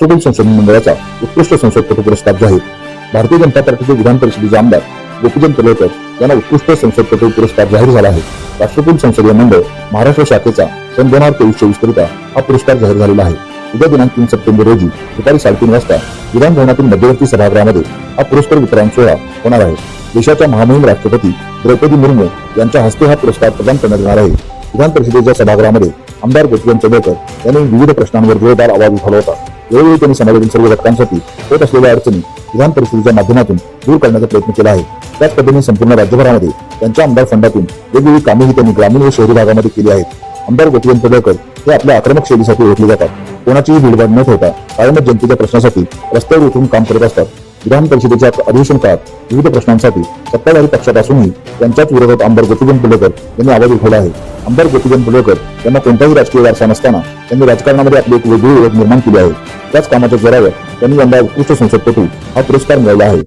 राष्ट्रकुल संशोधन मंडळाचा उत्कृष्ट संसदपटू पुरस्कार जाहीर. भारतीय जनता पार्टीचे विधान परिषदेचे आमदार गोपीचंद पडळकर यांना उत्कृष्ट संसदपटू पुरस्कार जाहीर झाला आहे. राष्ट्रकुल संसदीय मंडळ महाराष्ट्र शाखेचा सन दोन हजार तेवीस चोवीस करिता हा पुरस्कार जाहीर झालेला आहे. उद्या दिनांक तीन सप्टेंबर रोजी दुपारी साडेतीन वाजता विधानभवनातील मध्यवर्ती सभागृहामध्ये हा पुरस्कार वितरण सोहळा होणार आहे. देशाच्या महामहिम राष्ट्रपती द्रौपदी मुर्मू यांच्या हस्ते हा पुरस्कार प्रदान करण्यात येणार आहे. विधान परिषदेच्या सभागृहामध्ये आमदार गोपीचंद पडळकर यांनी विविध प्रश्नांवर जोरदार आवाज उठवला होता. वेळोवेळी त्यांनी समाजातील सर्व घटकांसाठी होत असलेल्या अडचणी विधान परिषदेच्या माध्यमातून दूर करण्याचा प्रयत्न केला आहे. त्याच पद्धतीने संपूर्ण राज्यभरामध्ये त्यांच्या आमदार फंडातून वेगवेगळी कामेही त्यांनी ग्रामीण व शहरी भागामध्ये केली आहेत. आमदार गोपीचंद पडळकर हे आपल्या आक्रमक शैलीसाठी ओळखले जातात. कोणाचीही भीडभाड न ठेवता कायमच जनतेच्या प्रश्नासाठी रस्त्यावर उठून काम करत असतात. विधान परिषदेच्या अधिवेशन काळात विविध प्रश्नांसाठी सत्ताधारी पक्षापासूनही त्यांच्याच विरोधात आमदार गोपीचंद पुलकर यांनी आवाज उठवला आहे. आमदार गोपीचंद पुलकर यांना कोणताही राजकीय वारसा नसताना त्यांनी राजकारणामध्ये आपली एक वेगळी ओळख निर्माण केली आहे. त्याच कामाच्या जोरावर त्यांनी यंदा उत्कृष्ट संसदपटू हा पुरस्कार मिळवला आहे.